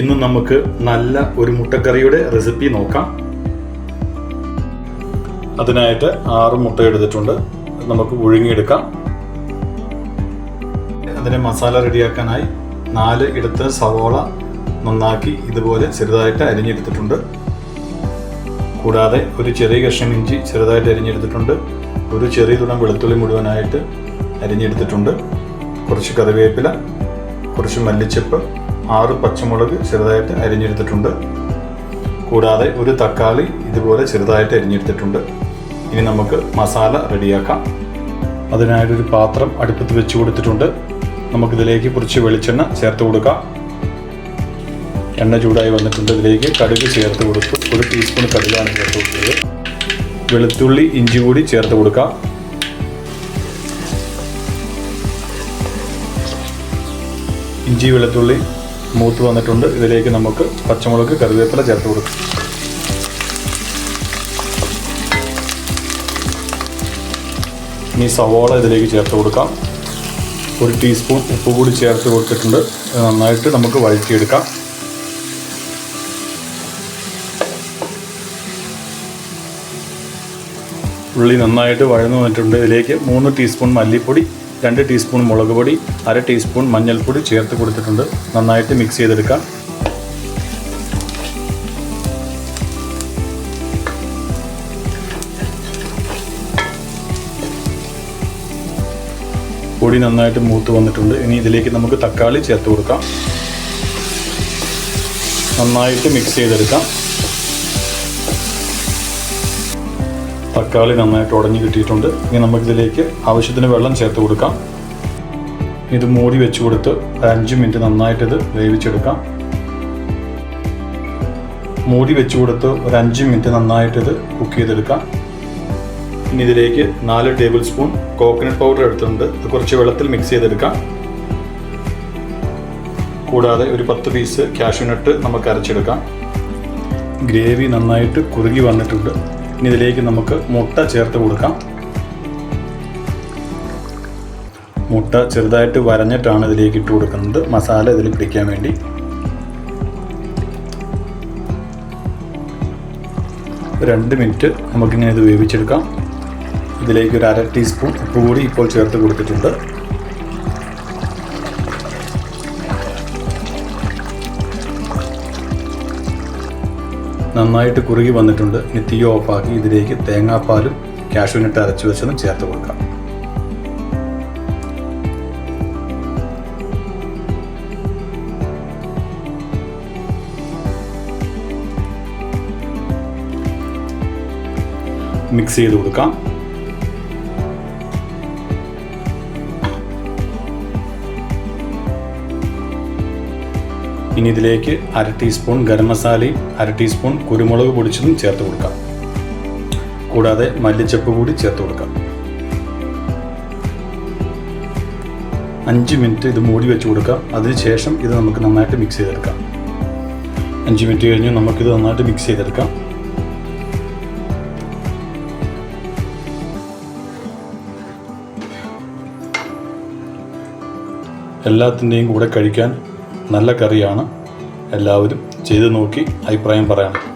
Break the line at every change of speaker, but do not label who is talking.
ഇന്ന് നമുക്ക് നല്ല ഒരു മുട്ടക്കറിയുടെ റെസിപ്പി നോക്കാം. അതിനായിട്ട് ആറ് മുട്ട എടുത്തിട്ടുണ്ട്. നമുക്ക് പുഴുങ്ങിയെടുക്കാം. അതിന് മസാല റെഡിയാക്കാനായി നാല് ഇടത്ത് സവോള നന്നാക്കി ഇതുപോലെ ചെറുതായിട്ട് അരിഞ്ഞെടുത്തിട്ടുണ്ട്. കൂടാതെ ഒരു ചെറിയ കഷ്ണം ഇഞ്ചി ചെറുതായിട്ട് അരിഞ്ഞെടുത്തിട്ടുണ്ട്. ഒരു ചെറിയ തുടം വെളുത്തുള്ളി മുഴുവനായിട്ട് അരിഞ്ഞെടുത്തിട്ടുണ്ട്. കുറച്ച് കറിവേപ്പില കുറച്ച് മല്ലിച്ചപ്പ് ആറ് പച്ചമുളക് ചെറുതായിട്ട് അരിഞ്ഞെടുത്തിട്ടുണ്ട്. കൂടാതെ ഒരു തക്കാളി ഇതുപോലെ ചെറുതായിട്ട് അരിഞ്ഞെടുത്തിട്ടുണ്ട്. ഇനി നമുക്ക് മസാല റെഡിയാക്കാം. അതിനായിട്ടൊരു പാത്രം അടുപ്പത്ത് വെച്ച് കൊടുത്തിട്ടുണ്ട്. നമുക്കിതിലേക്ക് കുറച്ച് വെളിച്ചെണ്ണ ചേർത്ത് കൊടുക്കാം. എണ്ണ ചൂടായി വന്നിട്ടുണ്ട്. ഇതിലേക്ക് കടുക് ചേർത്ത് കൊടുത്തു ഒരു ടീസ്പൂൺ കടുകാണ് ചേർത്ത് കൊടുത്തത്. വെളുത്തുള്ളി ഇഞ്ചി കൂടി ചേർത്ത് കൊടുക്കാം. ഇഞ്ചി വെളുത്തുള്ളി മൂത്ത് വന്നിട്ടുണ്ട്. ഇതിലേക്ക് നമുക്ക് പച്ചമുളക് കറിവേപ്പില ചേർത്ത് കൊടുക്കാം. ഇനി സവോള ഇതിലേക്ക് ചേർത്ത് കൊടുക്കാം. ഒരു ടീസ്പൂൺ ഉപ്പ് കൂടി ചേർത്ത് കൊടുത്തിട്ടുണ്ട്. നന്നായിട്ട് നമുക്ക് വഴറ്റിയെടുക്കാം. ഉള്ളി നന്നായിട്ട് വഴന്നു വന്നിട്ടുണ്ട്. ഇതിലേക്ക് മൂന്ന് ടീസ്പൂൺ മല്ലിപ്പൊടി രണ്ട് ടീസ്പൂൺ മുളക് പൊടി അര ടീസ്പൂൺ മഞ്ഞൾപ്പൊടി ചേർത്ത് കൊടുത്തിട്ടുണ്ട്. നന്നായിട്ട് മിക്സ് ചെയ്തെടുക്കാം. പൊടി നന്നായിട്ട് മൂത്ത് വന്നിട്ടുണ്ട്. ഇനി ഇതിലേക്ക് നമുക്ക് തക്കാളി ചേർത്ത് കൊടുക്കാം. നന്നായിട്ട് മിക്സ് ചെയ്തെടുക്കാം. തക്കാളി നന്നായിട്ട് ഉടഞ്ഞു കിട്ടിയിട്ടുണ്ട്. ഇനി നമുക്കിതിലേക്ക് ആവശ്യത്തിന് വെള്ളം ചേർത്ത് കൊടുക്കാം. ഇത് മൂടി വെച്ച് കൊടുത്ത് അഞ്ച് മിനിറ്റ് നന്നായിട്ട് ഇത് വേവിച്ചെടുക്കാം. മൂടി വെച്ച് കൊടുത്ത് ഒരു അഞ്ച് മിനിറ്റ് നന്നായിട്ടിത് കുക്ക് ചെയ്തെടുക്കാം. ഇനി ഇതിലേക്ക് നാല് ടേബിൾ സ്പൂൺ കോക്കനട്ട് പൗഡർ എടുത്തിട്ടുണ്ട്. ഇത് കുറച്ച് വെള്ളത്തിൽ മിക്സ് ചെയ്തെടുക്കാം. കൂടാതെ ഒരു പത്ത് പീസ് കാഷ്യൂനട്ട് നമുക്ക് അരച്ചെടുക്കാം. ഗ്രേവി നന്നായിട്ട് കുറുകി വന്നിട്ടുണ്ട്. ഇനി ഇതിലേക്ക് നമുക്ക് മുട്ട ചേർത്ത് കൊടുക്കാം. മുട്ട ചെറുതായിട്ട് വരഞ്ഞിട്ടാണ് ഇതിലേക്ക് ഇട്ട് കൊടുക്കുന്നത്. മസാല ഇതിൽ പിടിക്കാൻ വേണ്ടി. രണ്ട് മിനിറ്റ് നമുക്കിങ്ങനെ ഇത് വേവിച്ചെടുക്കാം. ഇതിലേക്ക് ഒരു അര ടീസ്പൂൺ ഉപ്പ് കൂടി ഇപ്പോൾ ചേർത്ത് കൊടുത്തിട്ടുണ്ട്. നന്നായിട്ട് കുറുകി വന്നിട്ടുണ്ട്. ഇനി തീ ഓഫാക്കി ഇതിലേക്ക് തേങ്ങാപ്പാലും കാഷ്യൂനട്ട് അരച്ചു വെച്ചതും ചേർത്ത് കൊടുക്കാം. മിക്സ് ചെയ്ത് കൊടുക്കാം. ഇനി ഇതിലേക്ക് അര ടീസ്പൂൺ ഗരം മസാലയും അര ടീസ്പൂൺ കുരുമുളക് പൊടിച്ചതും ചേർത്ത് കൊടുക്കാം. കൂടാതെ മല്ലിച്ചപ്പ് കൂടി ചേർത്ത് കൊടുക്കാം. അഞ്ച് മിനിറ്റ് ഇത് മൂടി വെച്ച് കൊടുക്കാം. അതിനുശേഷം ഇത് നമുക്ക് നന്നായിട്ട് മിക്സ് ചെയ്തെടുക്കാം. അഞ്ച് മിനിറ്റ് കഴിഞ്ഞ് നമുക്കിത് നന്നായിട്ട് മിക്സ് ചെയ്തെടുക്കാം. എല്ലാത്തിന്റെയും കൂടെ കഴിക്കാൻ നല്ല കറിയാണ്. എല്ലാവരും ചെയ്തു നോക്കി അഭിപ്രായം പറയണം.